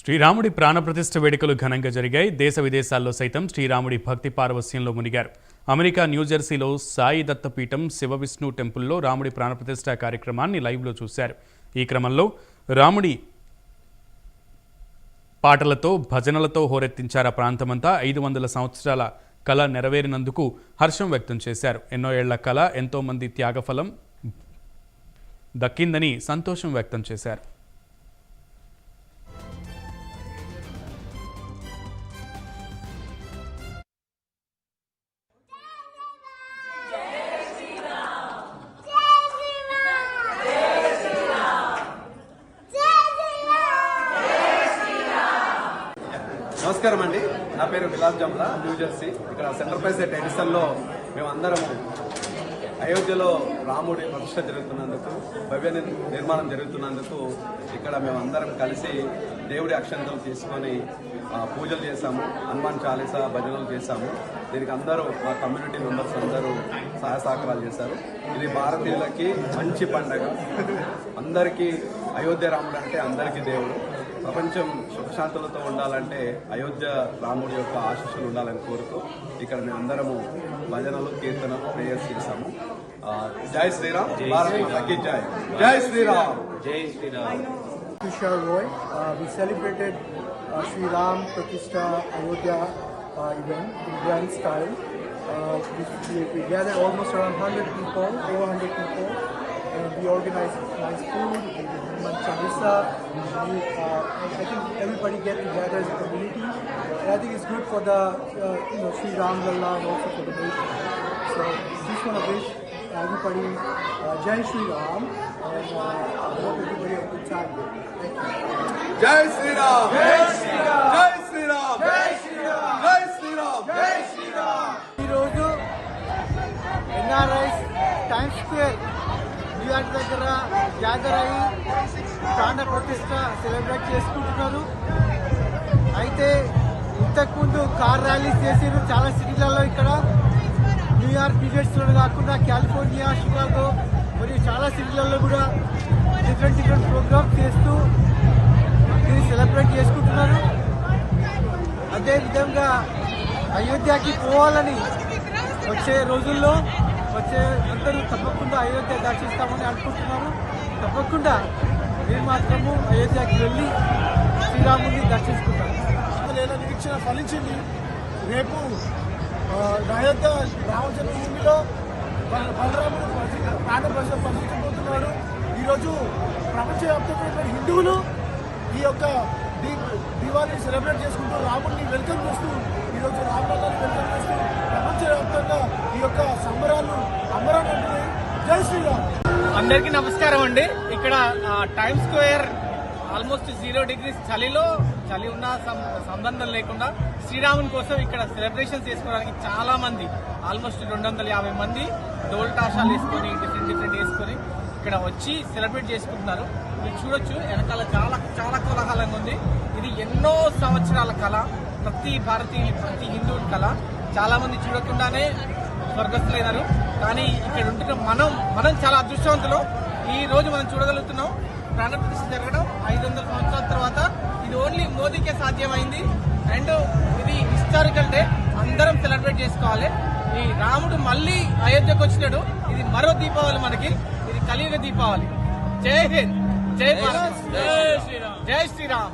శ్రీరాముడి ప్రాణప్రతిష్ఠ వేడుకలు ఘనంగా జరిగాయి. దేశ విదేశాల్లో సైతం శ్రీరాముడి భక్తి పారవస్యంలో మునిగారు. అమెరికా న్యూజెర్సీలో సాయి దత్తపీఠం శివ విష్ణు టెంపుల్లో రాముడి ప్రాణప్రతిష్ఠ కార్యక్రమాన్ని లైవ్లో చూశారు. ఈ క్రమంలో రాముడి పాటలతో భజనలతో హోరెత్తించారు ఆ ప్రాంతమంతా. ఐదు వందల సంవత్సరాల కళ నెరవేరినందుకు హర్షం వ్యక్తం చేశారు. ఎన్నో ఏళ్ళ కళ ఎంతోమంది త్యాగఫలం దక్కిందని సంతోషం వ్యక్తం చేశారు. నమస్కారం అండి. నా పేరు విలాస్ జమ్లా న్యూ జెర్సీ ఇక్కడ సెంటర్ ప్రైస్ ఎట్ ఎడిసన్లో మేమందరము అయోధ్యలో రాముడి ప్రతిష్ట జరుగుతున్నందుకు భవ్య నిర్మాణం జరుగుతున్నందుకు ఇక్కడ మేమందరం కలిసి దేవుడి అక్షంతం తీసుకొని పూజలు చేశాము. హనుమాన్ చాలీసా భజనలు చేశాము. దీనికి అందరూ మా కమ్యూనిటీ మెంబర్స్ అందరూ సహాయ సహకారాలు చేశారు. ఇది భారతీయులకి మంచి పండగ. అందరికీ అయోధ్య రాముడు అంటే అందరికీ దేవుడు. ప్రపంచం సుఖశాంతులతో ఉండాలంటే అయోధ్య రాముడి యొక్క ఆశస్సులు ఉండాలని కోరుతూ ఇక్కడ మేము అందరము భజనలు కీర్తనలు ప్రేయర్స్ చేశాము. జై శ్రీరామ్. జై జై. శ్రీరామ్. జై శ్రీరామ్. శ్రీరామ్ ప్రతిష్ట Ayodhya style almost around hundred people four hundred people and we organized nice food, we did Hanuman Chalisa. We, uh, I I think everybody get together as a community, and I think it's good for the uh, you know Sri Ram Lalla and also for the nation. So just want to wish everybody uh, Jai Sri Ram, and uh, I hope everybody have a good time. Thank you. జై శ్రీరామ్ జై శ్రీరామ్ జై శ్రీరామ్ జై శ్రీరామ్ జై శ్రీరామ్ జై శ్రీరామ్ ఈరోజు NRIs times Square ghat దగ్గర gather అయ్యి ప్రాణ ప్రతిష్ట సెలబ్రేట్ చేసుకుంటున్నారు. అయితే ఇంతకుముందు కార్ ర్యాలీస్ చేసారు చాలా సిటీలలో ఇక్కడ. న్యూయార్క్ న్యూజెర్సీలో కాకుండా కాలిఫోర్నియా షికాగో మరియు చాలా సిటీలలో కూడా డిఫరెంట్ డిఫరెంట్ ప్రోగ్రామ్స్ చేస్తూ దీన్ని సెలబ్రేట్ చేసుకుంటున్నారు. అదే విధంగా అయోధ్యకి పోవాలని వచ్చే రోజుల్లో వచ్చే అందరూ తప్పకుండా అయోధ్య దర్శిస్తామని అనుకుంటున్నాము తప్పకుండా మేము మాత్రము అయోధ్యకి వెళ్ళి శ్రీరాముని దర్శించుకుంటాం లేదా నిరీక్షణ ఫలించింది. రేపు అయోధ్య రామజన్మభూమిలో బల- బలరాముడు ప్రాణ ప్రజ ప్రతిష్టపోతున్నాడు ఈరోజు ప్రపంచవ్యాప్తంగా హిందువులు ఈ యొక్క దీ దీవాళిని సెలబ్రేట్ చేసుకుంటూ రాముడిని వెల్కమ్ చేస్తూ ఈరోజు రామలల్లాని వెల్కమ్ చేస్తూ ప్రపంచవ్యాప్తంగా ఈ యొక్క సంబరాలు అంబరాన్ని అందరికీ నమస్కారం అండి. ఇక్కడ time square almost zero degrees చలిలో చలి ఉన్న సంబంధం లేకుండా శ్రీరాముని కోసం ఇక్కడ సెలబ్రేషన్స్ చేసుకోవడానికి చాలా మంది ఆల్మోస్ట్ రెండు వందల యాభై మంది డోల్టాషాలు వేసుకొని డిఫరెంట్ డిఫరెంట్ వేసుకొని ఇక్కడ వచ్చి సెలబ్రేట్ చేసుకుంటున్నారు. మీరు చూడొచ్చు వెనకాల చాలా చాలా కోలాహలంగా ఉంది. ఇది ఎన్నో సంవత్సరాల కళ. ప్రతి భారతీయులు ప్రతి హిందువుల కళ. చాలా మంది చూడకుండానే స్వర్గస్థులైనారు. కానీ ఇక్కడ ఉంటున్న మనం మనం చాలా అదృష్టవంతులు. ఈ రోజు మనం చూడగలుగుతున్నాం ప్రాణప్రతిష్ఠ జరగడం ఐదు వందల సంవత్సరాల తర్వాత ఇది ఓన్లీ మోదీకే సాధ్యమైంది. అండ్ ఇది హిస్టారికల్ డే అందరం సెలబ్రేట్ చేసుకోవాలి. ఈ రాముడు మళ్ళీ అయోధ్యకు వచ్చినాడు. ఇది మరో దీపావళి మనకి. ఇది కలియుగ దీపావళి. జై హింద్. జై భారత్. జై శ్రీరామ్. జై శ్రీరామ్.